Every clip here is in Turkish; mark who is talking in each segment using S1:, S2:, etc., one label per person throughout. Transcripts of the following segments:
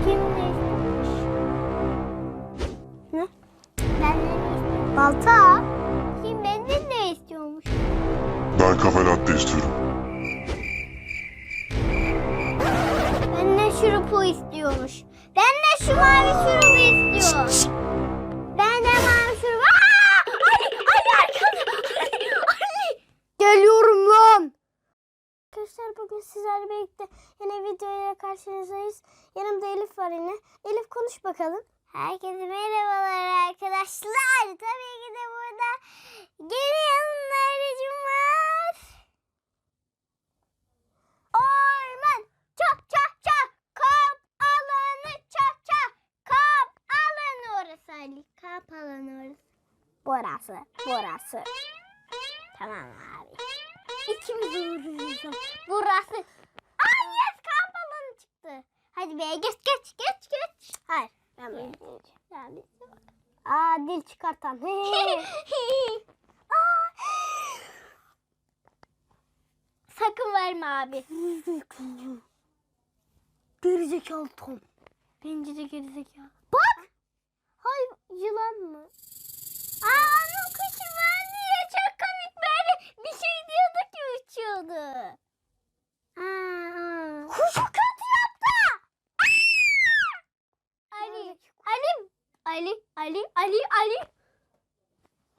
S1: Bakayım ne istemiş.
S2: Ne?
S1: Benden ne istemiş?
S2: Balta.
S1: Bakayım benden ne istiyormuş?
S3: Ben kafe latte istiyorum.
S1: Benden şurupu istiyormuş. Benden şu mavi şurubu
S2: bugün sizlerle birlikte yine videoya karşınızdayız. Yanımda Elif var yine. Elif konuş bakalım.
S1: Herkese merhabalar arkadaşlar. Tabii ki de burada geri yanlarıcım var. Orman çap çap çap kap alanı çap çap kap alanı orası Ali. Kap alanı orası.
S2: Burası. Burası.
S1: Tamam abi. İkimiz uğraşıyoruz. Burası. Ay yes kamp alanı çıktı. Hadi be geç geç geç geç.
S2: Hayır. Ben böyle.
S1: Yani.
S2: Aa dil çıkartan.
S1: Sakın verme abi.
S2: Gerizekalı Tom.
S1: Bence de gerizekalı.
S2: Bak. Hay yılan mı?
S1: Aa onun kuşu vardı ya çok komik böyle bir şey diyordu ki uçuyordu. Aa, Kuşu kötü yaptı. Ali, Ali, Ali, Ali, Ali, Ali.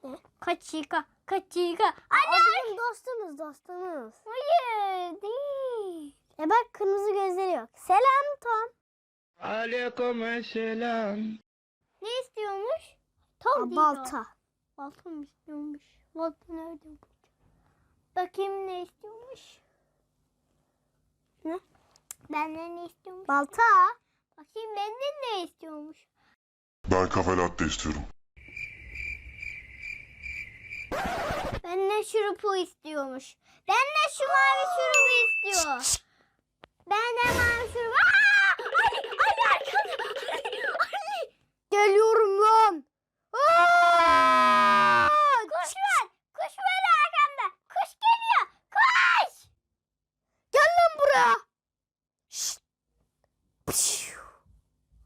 S2: Ne?
S1: Kaçika, kaçika. Ali,
S2: O bizim dostumuz dostumuz.
S1: hayır değil.
S2: E bak kırmızı gözleri yok. Selam Tom.
S4: Aleyküm selam.
S1: Ne istiyormuş? Tom değil o.
S2: balta.
S1: Balta mı istiyormuş? Balta nerede bu? Bakayım ne istiyormuş?
S2: Ne?
S1: Benden ne istiyormuş?
S2: Balta.
S1: Bakayım benden ne istiyormuş?
S3: Ben kafe latte istiyorum.
S1: Benden şurupu istiyormuş. Benden şu mavi şurubu istiyor. Benden mavi şurubu. Aa! Ali, Ali arkada. Ali, Ali.
S2: Geliyorum lan. Aa!
S1: Kuş var. Kuş var arkamda. Kuş geliyor. Kuş.
S2: Gel lan buraya. Şşt. Pşşu.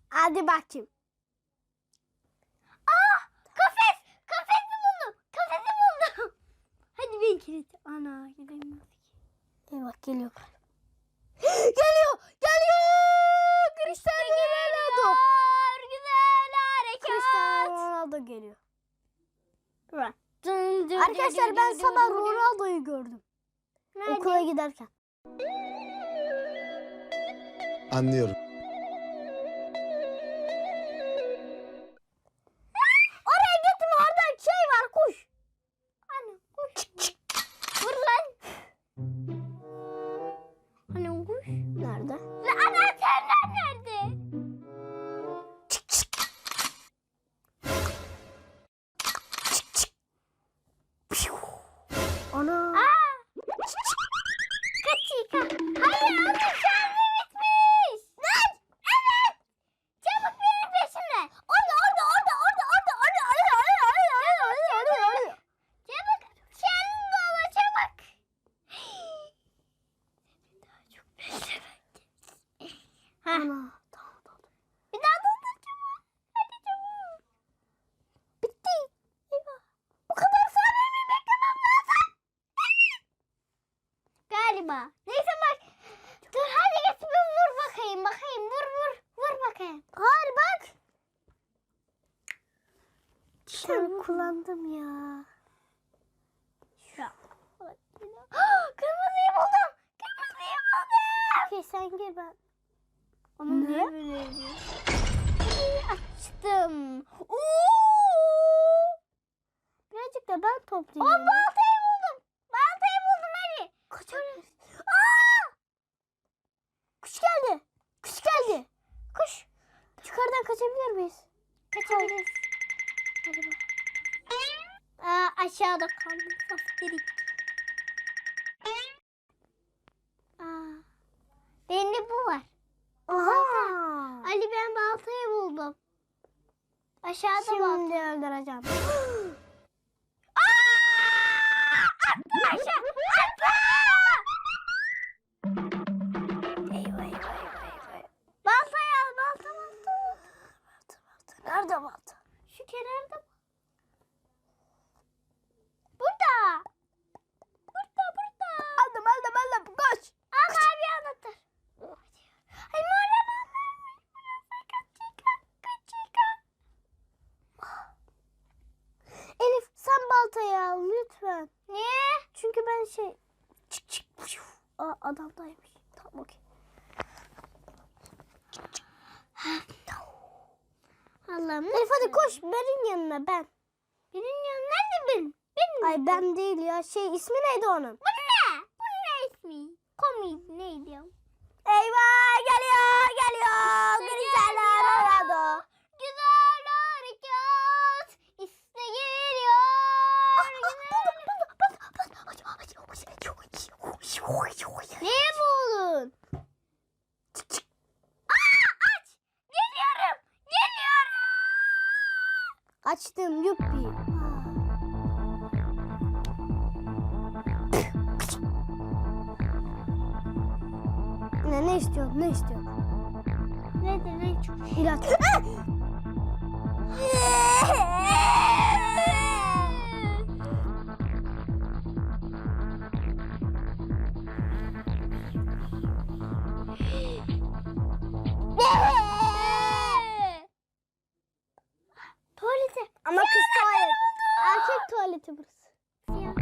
S2: Hadi bakayım.
S1: Aa! Kafes. Kafesi buldum. Kafesi buldum. Hadi ben kilit. Ana gidemiyoruz ki.
S2: Eyvah geliyor. geliyor. Geliyor. Cristiano Ronaldo.
S1: Güzel harekat.
S2: Cristiano Ronaldo geliyor.
S1: Dın dın
S2: Arkadaşlar ben sabah. Ronaldo'yu gördüm.
S1: Nerede?
S2: Okula giderken.
S5: Anlıyorum.
S2: Sen gir ben.
S1: Ama
S2: Ne?
S1: niye böyle? Açtım. Oo!
S2: Birazcık da ben toplayayım.
S1: baltayı buldum. Baltayı buldum Ali.
S2: Kaçabiliriz. Aa! Kuş geldi. Kuş geldi. Kuş. Yukarıdan kaçabilir miyiz?
S1: Kaçabiliriz. Hadi bak. Aa, aşağıda kaldım. Aferin. Nerede balta? Şu kenarda
S2: mı?
S1: Burada. Burada burada. Aldım aldım
S2: aldım.
S1: Koş.
S2: Al
S1: abi anahtar. Oh, Ay mağara varmış. Kaçıka kaçıka. Elif sen baltayı al lütfen. Niye?
S2: Çünkü ben şey çık çık. Aa adamdaymış. Tamam okey. Tamam.
S1: Allah'ım.
S2: Elif hadi koş benim yanına ben.
S1: Benim yanım nerede benim? Benim.
S2: Ay ben değil ya. Şey ismi neydi onun?
S1: Bu ne? Bu ne ismi? Komik neydi?
S2: Eyvah geliyor geliyor. Güzeller Açtım yuppi. Ne ne istiyorsun? Ne istiyorsun?
S1: Nedir ne Tuvalete.
S2: Ama kız tuvalet. Erkek tuvaleti burası.
S1: Siyah.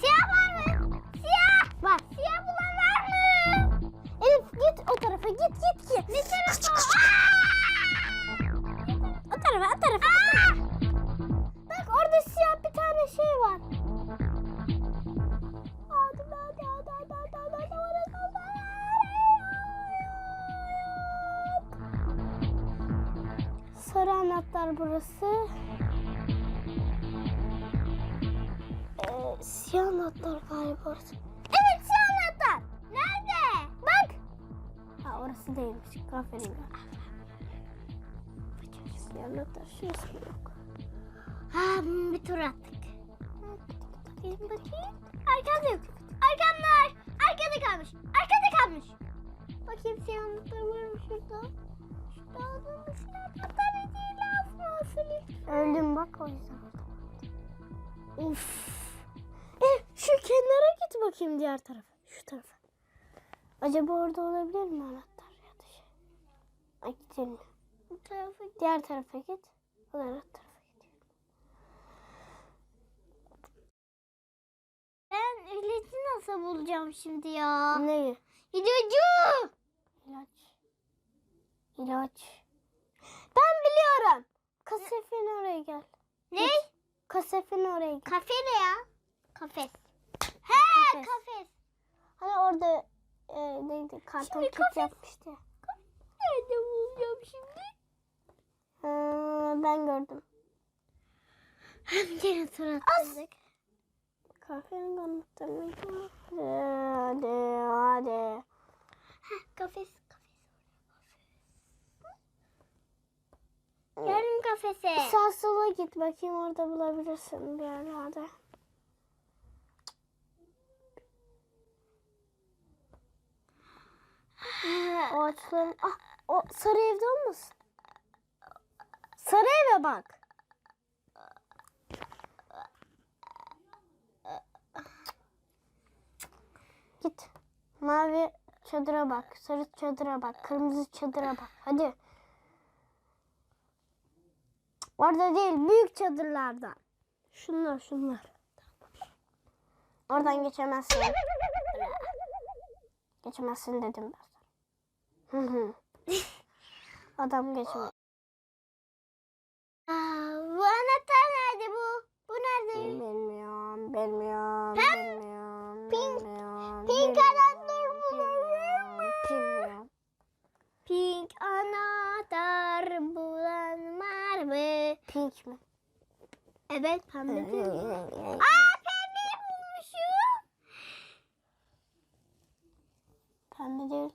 S1: Siyah var mı? Siyah. Var. Siyah bulan var mı?
S2: Elif git o tarafa git git git.
S1: Ne tarafa?
S2: O tarafa o tarafa. Bak orada siyah bir tane şey var. Anahtar burası. Ee, siyah anahtar galiba orası.
S1: Evet siyah anahtar. Nerede?
S2: Bak. Ha orası değilmiş. Aferin. Siyah anahtar şurası yok?
S1: Ha bir tur attık. Bakayım bakayım. Arkamda yok. Arkamlar. Arkada kalmış. Arkada kalmış. Bakayım siyah anahtar var mı şurada? Şurada bir siyah anahtar değil lazım
S2: Öldüm bak o yüzden. Of. E, şu kenara git bakayım diğer tarafa. Şu tarafa. Acaba orada olabilir mi anahtar ya da şey? Ay gidelim.
S1: Bu tarafa
S2: Diğer tarafa git. O diğer tarafa git.
S1: Ben ilacı nasıl bulacağım şimdi ya?
S2: Neyi?
S1: İlacı.
S2: İlaç. İlaç. Ben biliyorum. Kasefin oraya gel.
S1: Ne?
S2: Kasefin oraya gel.
S1: Kafe ne ya? Kafes. He
S2: Kafes.
S1: kafes.
S2: Hani orada e, neydi? Karton
S1: Şimdi
S2: kit
S1: kafes-
S2: yapmıştı. ya.
S1: Nerede bulacağım şimdi?
S2: Ha, ben gördüm.
S1: Hem gene tur atladık.
S2: Kahvenin anahtarını. Hadi hadi.
S1: Heh, kafes kafes. Geldim kafese.
S2: Sağ sola git bakayım orada bulabilirsin bir yerlerde. O ağaçların... Ah, o sarı evde olmasın? Sarı eve bak. Git. Mavi çadıra bak. Sarı çadıra bak. Kırmızı çadıra bak. Hadi. Orada değil. Büyük çadırlardan. Şunlar şunlar. Oradan geçemezsin. Geçemezsin dedim ben. Adam geçemez.
S1: Aa, bu anahtar nerede bu? Bu nerede?
S2: Bilmiyorum, bilmiyorum, bilmiyorum,
S1: Pink-
S2: bilmiyorum.
S1: pink anahtar
S2: bilmiyorum, bilmiyorum.
S1: Pink anahtar
S2: Pink mi?
S1: Evet pembe pink.
S2: Aa,
S1: Aa pembeyi bulmuşum.
S2: Pembe değil.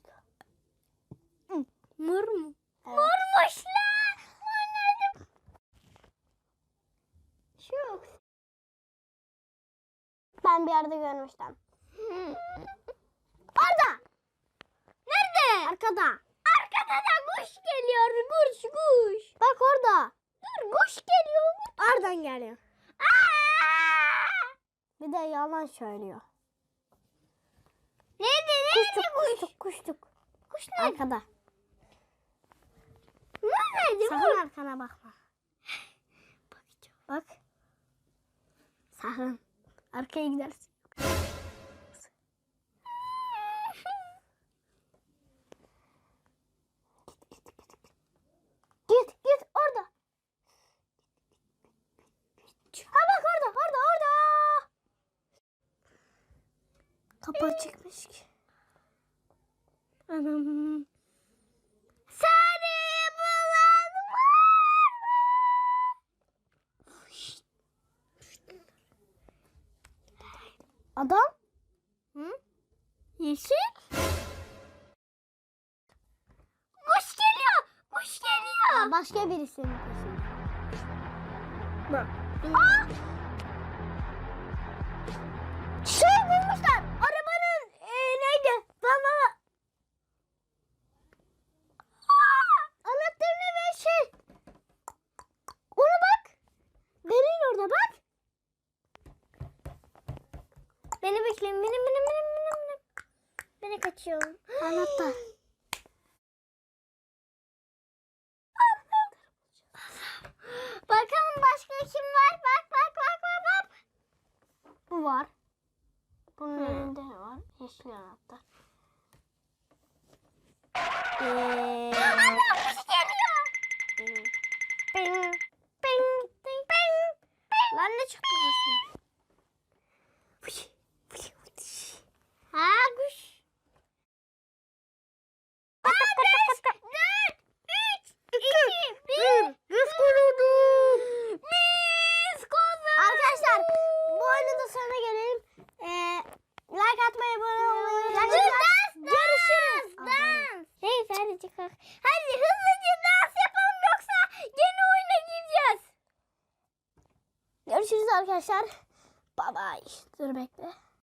S1: Mor mu?
S2: Evet.
S1: Mormuş la. Mor? Şu.
S2: Ben bir yerde görmüştüm.
S1: Orada. Nerede?
S2: Arkada.
S1: Arkada da kuş geliyor. Kuş kuş.
S2: Bak orada.
S1: Dur kuş geliyor.
S2: Oradan geliyor.
S1: Aa!
S2: Bir de yalan söylüyor.
S1: Nerede? Nerede
S2: Kuştuk,
S1: kuş?
S2: kuştuk, kuştuk.
S1: Kuş nerede?
S2: Arkada.
S1: Nerede?
S2: Sakın arkana bakma.
S1: Bakacağım.
S2: Bak. Sakın. Arkaya gidersin. Git git orada. Ha bak orada orada orada. Kapı açıkmış ki. Anam. Sarı bulan var Adam? Hı? Yeşil? Kuş geliyor. Kuş geliyor. Başka birisinin peşinde. Bak. Aa! Bekleyin. Benim benim benim benim benim. Beni kaçıyorum. Anahtar. Bakalım başka kim var? Bak bak bak bak bak. Bu var. Bunun önünde ne var? Yeşil anahtar. Ee... Anam kuş geliyor. Ping, ping, ping, ping, ping. Lan ne çıktı başına? Ha kuş. Ha, beş, dört, üç, iki, bir. Biz kazandık. Biz kazandık. Arkadaşlar bu oyunun da sonuna gelelim. Ee, like atmayı, abone olmayı unutmayın. Görüşürüz. Dans. Hey hadi çıkar. Hadi hızlıca dans yapalım yoksa yeni oyuna gireceğiz. Görüşürüz arkadaşlar. Bye bye. Dur bekle.